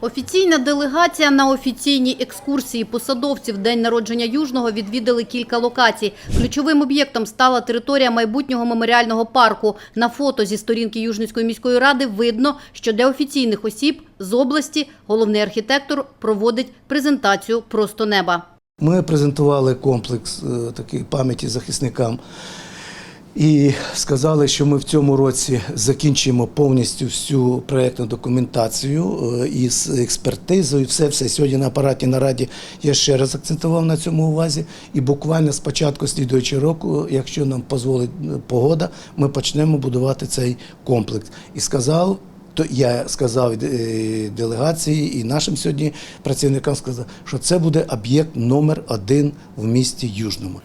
Офіційна делегація на офіційній екскурсії посадовців День народження Южного відвідали кілька локацій. Ключовим об'єктом стала територія майбутнього меморіального парку. На фото зі сторінки Южницької міської ради видно, що для офіційних осіб з області головний архітектор проводить презентацію просто неба. Ми презентували комплекс е, такий пам'яті захисникам і сказали, що ми в цьому році закінчимо повністю всю проєктну документацію е, із експертизою. Все, все сьогодні на апараті нараді я ще раз акцентував на цьому увазі. І буквально з початку слідуючого року, якщо нам дозволить е, погода, ми почнемо будувати цей комплекс. І сказав. То я сказав е, делегації і нашим сьогодні працівникам сказав, що це буде об'єкт номер один в місті Южному.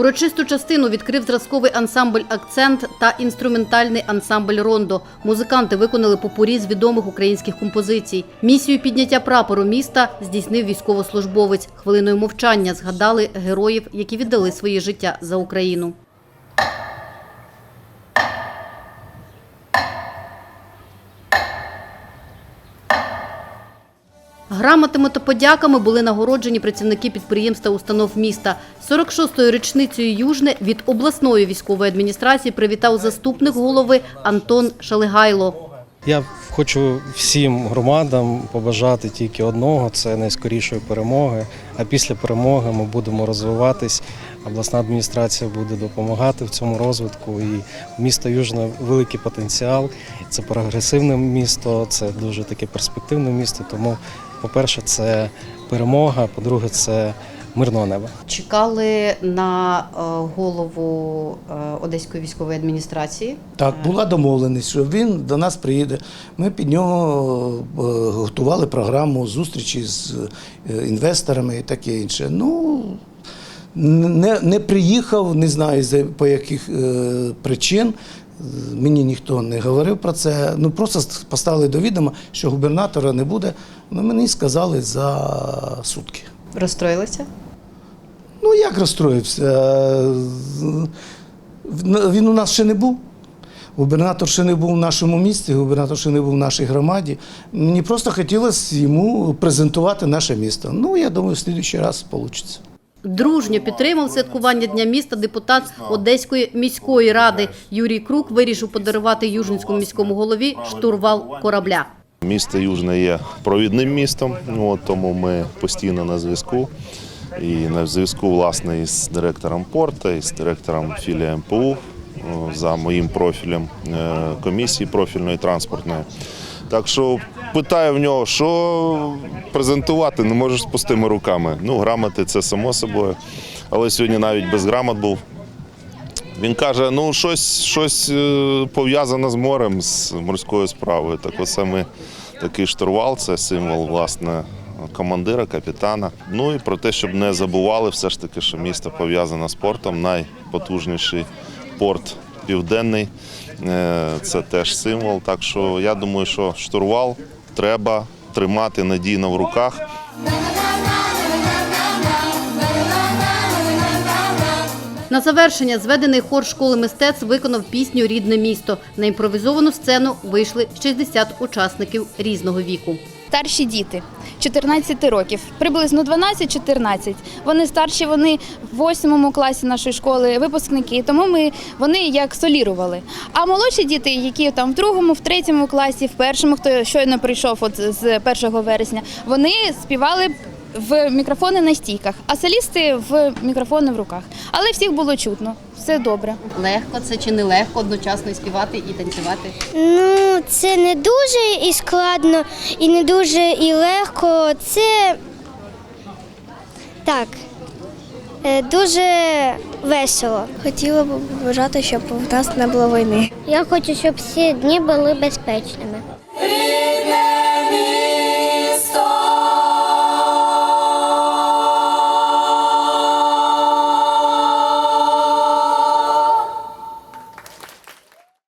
Урочисту частину відкрив зразковий ансамбль Акцент та інструментальний ансамбль Рондо. Музиканти виконали попурі з відомих українських композицій. Місію підняття прапору міста здійснив військовослужбовець. Хвилиною мовчання згадали героїв, які віддали своє життя за Україну. Грамотами та подяками були нагороджені працівники підприємств та установ міста. 46-ю річницею Южне від обласної військової адміністрації привітав заступник голови Антон Шалигайло. Я хочу всім громадам побажати тільки одного це найскорішої перемоги. А після перемоги ми будемо розвиватись. Обласна адміністрація буде допомагати в цьому розвитку. І місто Южне великий потенціал. Це прогресивне місто, це дуже таке перспективне місто. Тому, по-перше, це перемога. По-друге, це мирного неба. Чекали на е, голову е, Одеської військової адміністрації. Так, була домовленість, що він до нас приїде. Ми під нього е, готували програму зустрічі з е, інвесторами і таке інше. Ну, не, не приїхав, не знаю за по яких е, причин. Мені ніхто не говорив про це. Ну просто поставили до відома, що губернатора не буде. Ну, мені сказали за сутки. Розстроїлися? Ну як розстроївся? Він у нас ще не був. Губернатор ще не був в нашому місті, губернатор ще не був в нашій громаді. Мені просто хотілося йому презентувати наше місто. Ну, я думаю, в слідуючий раз вийде. Дружньо підтримав святкування Дня міста депутат Одеської міської ради. Юрій Крук вирішив подарувати Южинському міському голові штурвал корабля. Місто Южне є провідним містом, ну, тому ми постійно на зв'язку. І на зв'язку власне із директором порту, із директором філії МПУ за моїм профілем е, комісії профільної транспортної. Так що питаю в нього, що презентувати, не можеш з пустими руками. Ну, грамоти це само собою. Але сьогодні навіть без грамот був. Він каже: ну щось, щось е, пов'язане з морем, з морською справою. Так оце ми такий штурвал, це символ власне командира, капітана. Ну і про те, щоб не забували, все ж таки, що місто пов'язане з портом. Найпотужніший порт південний. е, Це теж символ. Так що я думаю, що штурвал треба тримати надійно в руках. На завершення зведений хор школи мистецтв виконав пісню Рідне місто. На імпровізовану сцену вийшли 60 учасників різного віку. Старші діти 14 років, приблизно 12-14. Вони старші, вони в 8 класі нашої школи, випускники. Тому ми вони як солірували. А молодші діти, які там в другому, в третьому класі, в першому, хто щойно прийшов от з 1 вересня, вони співали. В мікрофони на стійках, а солісти в мікрофони в руках. Але всіх було чутно, все добре. Легко це чи не легко одночасно і співати і танцювати? Ну, це не дуже і складно, і не дуже і легко. Це так, е, дуже весело. Хотіла б побажати, щоб в нас не було війни. Я хочу, щоб всі дні були безпечними. Рідне